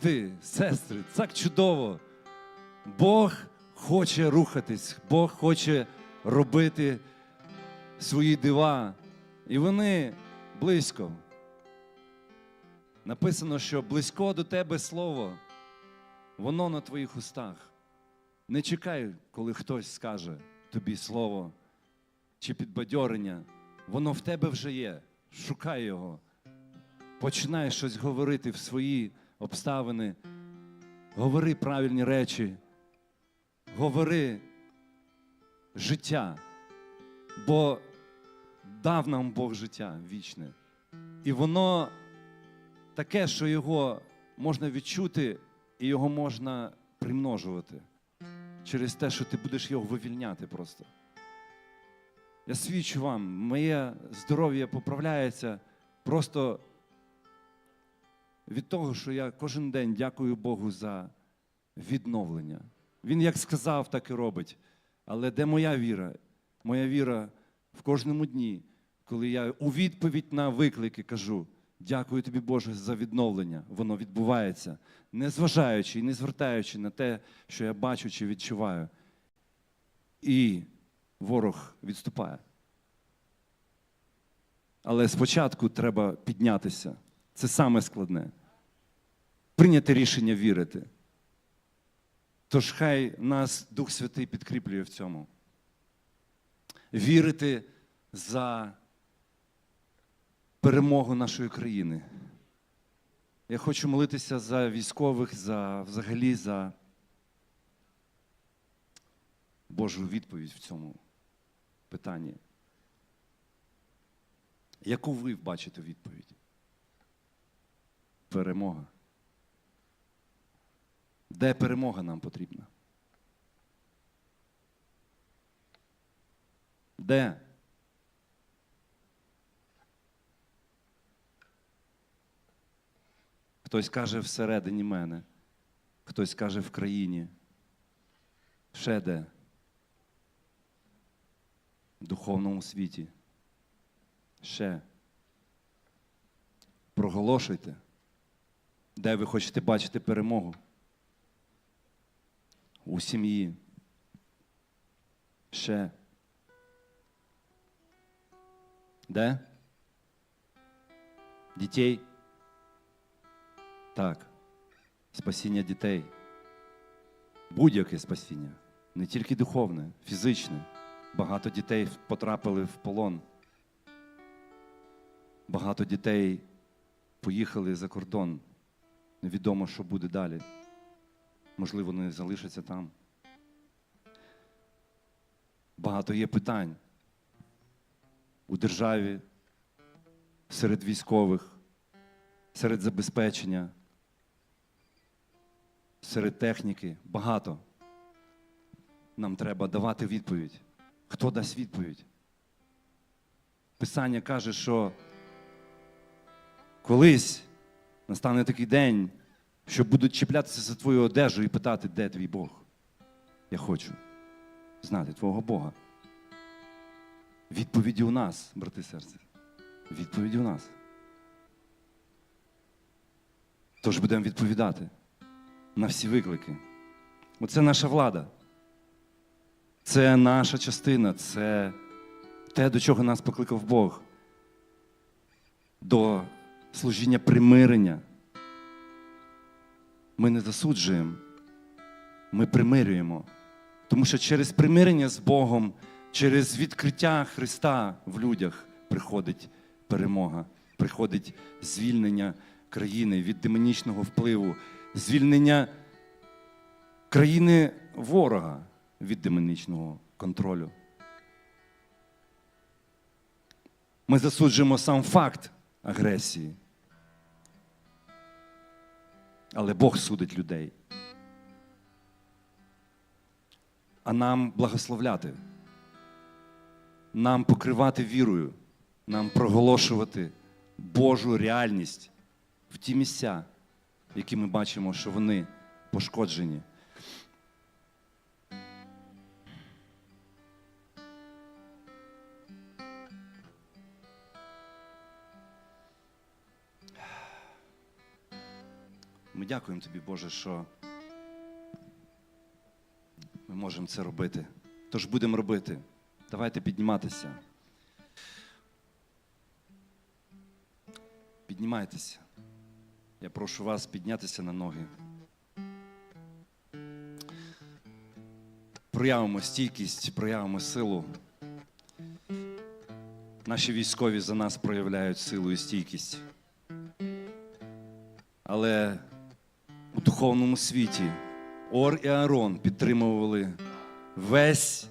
брати, сестри, так чудово. Бог хоче рухатись, Бог хоче робити свої дива. І вони близько. Написано, що близько до тебе слово, воно на твоїх устах. Не чекай, коли хтось скаже тобі слово чи підбадьорення. Воно в тебе вже є. Шукай його. Починай щось говорити в свої обставини. Говори правильні речі. Говори життя. Бо дав нам Бог життя вічне. І воно таке, що його можна відчути і його можна примножувати через те, що ти будеш його вивільняти просто. Я свідчу вам, моє здоров'я поправляється просто від того, що я кожен день дякую Богу за відновлення. Він як сказав, так і робить. Але де моя віра? Моя віра в кожному дні, коли я у відповідь на виклики кажу: дякую тобі, Боже, за відновлення. Воно відбувається, не зважаючи і не звертаючи на те, що я бачу чи відчуваю. І ворог відступає. Але спочатку треба піднятися. Це саме складне. Прийняти рішення вірити. Тож хай нас Дух Святий підкріплює в цьому. Вірити за перемогу нашої країни. Я хочу молитися за військових, за взагалі за Божу відповідь в цьому питанні. Яку ви бачите відповідь? Перемога. Де перемога нам потрібна? Де? Хтось каже всередині мене, хтось каже в країні. Ще де? В духовному світі. Ще. Проголошуйте, де ви хочете бачити перемогу. У сім'ї. Ще. Де? Дітей. Так. Спасіння дітей. Будь-яке спасіння. Не тільки духовне, фізичне. Багато дітей потрапили в полон. Багато дітей поїхали за кордон. Невідомо, що буде далі. Можливо, вони залишаться там. Багато є питань у державі, серед військових, серед забезпечення, серед техніки. Багато. Нам треба давати відповідь. Хто дасть відповідь? Писання каже, що колись настане такий день, що будуть чіплятися за твою одежу і питати, де твій Бог. Я хочу знати твого Бога. Відповіді у нас, брати серце. Відповіді у нас. Тож будемо відповідати на всі виклики. Оце наша влада. Це наша частина, це те, до чого нас покликав Бог. До служіння примирення. Ми не засуджуємо, ми примирюємо. Тому що через примирення з Богом, через відкриття Христа в людях приходить перемога, приходить звільнення країни від демонічного впливу, звільнення країни ворога від демонічного контролю. Ми засуджуємо сам факт агресії. Але Бог судить людей. А нам благословляти, нам покривати вірою, нам проголошувати Божу реальність в ті місця, які ми бачимо, що вони пошкоджені. Дякуємо тобі, Боже, що ми можемо це робити. Тож будемо робити. Давайте підніматися. Піднімайтеся. Я прошу вас піднятися на ноги. Проявимо стійкість, проявимо силу. Наші військові за нас проявляють силу і стійкість. Але у духовному світі Ор і Аарон підтримували весь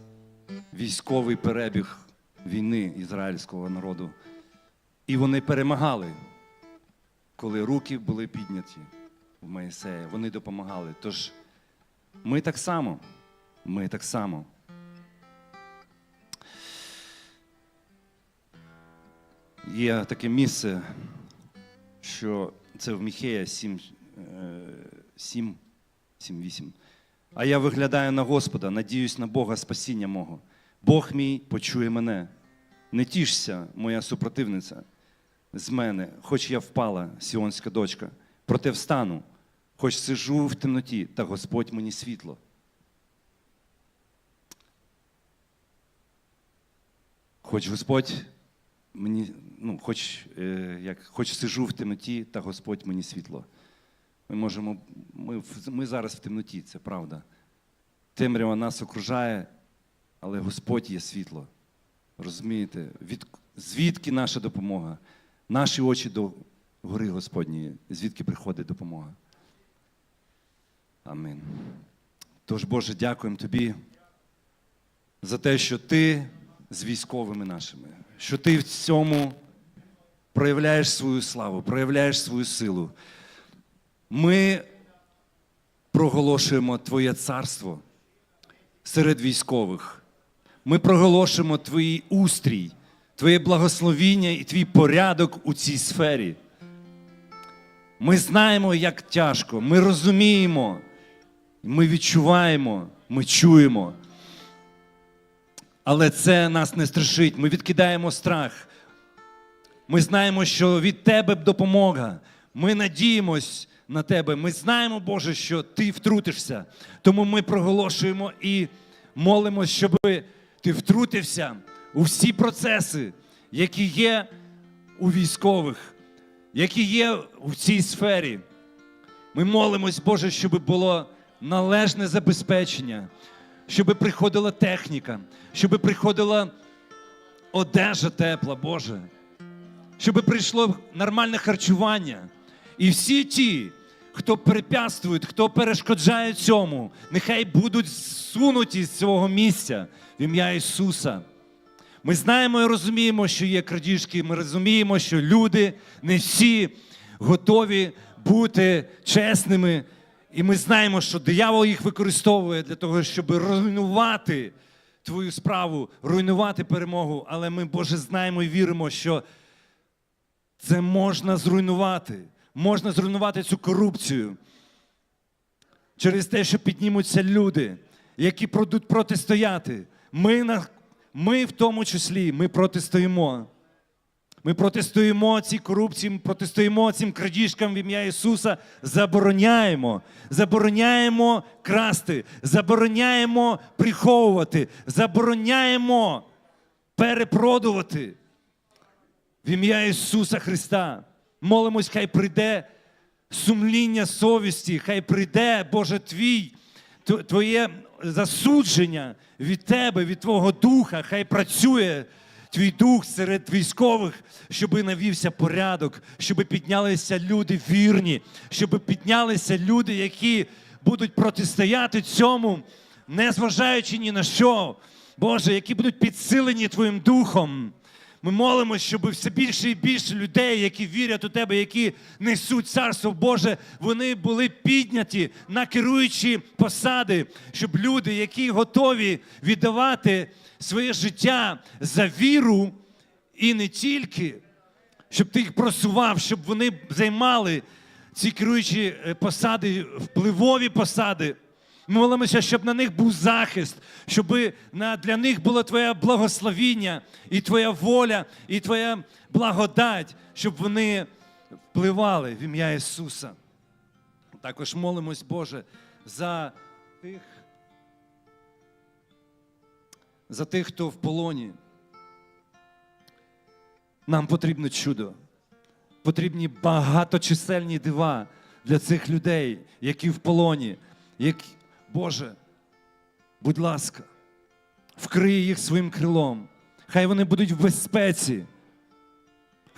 військовий перебіг війни ізраїльського народу. І вони перемагали, коли руки були підняті в Моїсея. Вони допомагали. Тож ми так само. Ми так само. Є таке місце, що це в Міхея 7, е, 7, 7 8. А я виглядаю на Господа, надіюсь на Бога спасіння мого. Бог мій почує мене. Не тішся, моя супротивниця, з мене, хоч я впала, сіонська дочка, проте встану, хоч сижу в темноті, та Господь мені світло. Хоч Господь мені, ну, хоч, е, як, хоч сижу в темноті, та Господь мені світло. Ми можемо, ми, ми зараз в темноті, це правда. Темрява нас окружає, але Господь є світло. Розумієте? Від, звідки наша допомога? Наші очі до гори Господньої, звідки приходить допомога. Амін. Тож, Боже, дякуємо Тобі за те, що Ти з військовими нашими, що Ти в цьому проявляєш свою славу, проявляєш свою силу. Ми проголошуємо Твоє царство серед військових. Ми проголошуємо Твій устрій, Твоє благословіння і Твій порядок у цій сфері. Ми знаємо, як тяжко, ми розуміємо, ми відчуваємо, ми чуємо. Але це нас не страшить. Ми відкидаємо страх. Ми знаємо, що від Тебе допомога. Ми надіємось на Тебе. Ми знаємо, Боже, що Ти втрутишся. Тому ми проголошуємо і молимось, щоб Ти втрутився у всі процеси, які є у військових, які є в цій сфері. Ми молимось, Боже, щоб було належне забезпечення, щоб приходила техніка, щоб приходила одежа тепла, Боже, щоб прийшло нормальне харчування. І всі ті, хто препятствують, хто перешкоджає цьому, нехай будуть зсунуті з цього місця в ім'я Ісуса. Ми знаємо і розуміємо, що є крадіжки. Ми розуміємо, що люди не всі готові бути чесними. І ми знаємо, що диявол їх використовує для того, щоб руйнувати твою справу, руйнувати перемогу. Але ми, Боже, знаємо і віримо, що це можна зруйнувати. Можна зруйнувати цю корупцію через те, що піднімуться люди, які будуть протистояти. Ми, на, ми в тому числі ми протистоїмо. Ми протистоїмо цій корупції, ми протистоїмо цим крадіжкам в ім'я Ісуса, забороняємо, забороняємо красти, забороняємо приховувати, забороняємо перепродувати в ім'я Ісуса Христа. Молимось, хай прийде сумління совісті, хай прийде, Боже, твій, Твоє засудження від Тебе, від Твого Духа, хай працює Твій дух серед військових, щоб навівся порядок, щоб піднялися люди вірні, щоб піднялися люди, які будуть протистояти цьому, не зважаючи ні на що. Боже, які будуть підсилені Твоїм духом. Ми молимося, щоб все більше і більше людей, які вірять у тебе, які несуть царство Боже, вони були підняті на керуючі посади, щоб люди, які готові віддавати своє життя за віру і не тільки, щоб ти їх просував, щоб вони займали ці керуючі е, посади, впливові посади. Ми молимося, щоб на них був захист, щоб для них було Твоє благословіння, і Твоя воля, і Твоя благодать, щоб вони впливали в ім'я Ісуса. Також молимось, Боже, за тих, за тих, хто в полоні. Нам потрібно чудо. Потрібні багаточисельні дива для цих людей, які в полоні. Які... Боже, будь ласка, вкрий їх своїм крилом. Хай вони будуть в безпеці.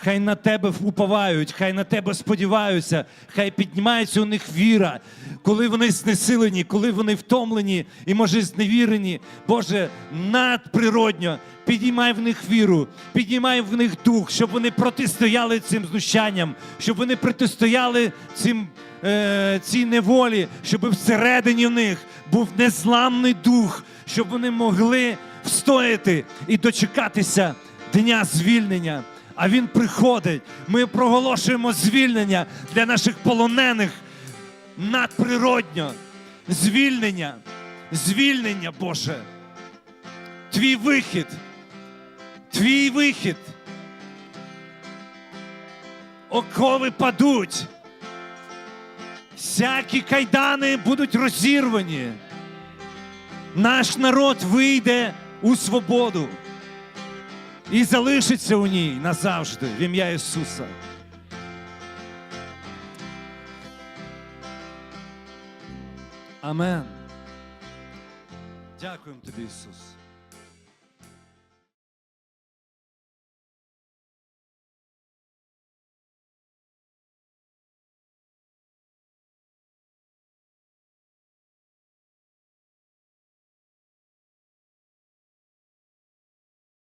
Хай на тебе уповають, хай на тебе сподіваються, хай піднімається у них віра, коли вони знесилені, коли вони втомлені і, може, зневірені. Боже, надприродньо підіймай в них віру, підіймай в них дух, щоб вони протистояли цим знущанням, щоб вони протистояли цим, е, цій неволі, щоб всередині в них був незламний дух, щоб вони могли встояти і дочекатися дня звільнення. А він приходить. Ми проголошуємо звільнення для наших полонених надприродньо. Звільнення, звільнення, Боже. Твій вихід. Твій вихід. Окови падуть. Всякі кайдани будуть розірвані. Наш народ вийде у свободу і залишиться у ній назавжди в ім'я Ісуса. Амен. Дякуємо тобі, Ісус.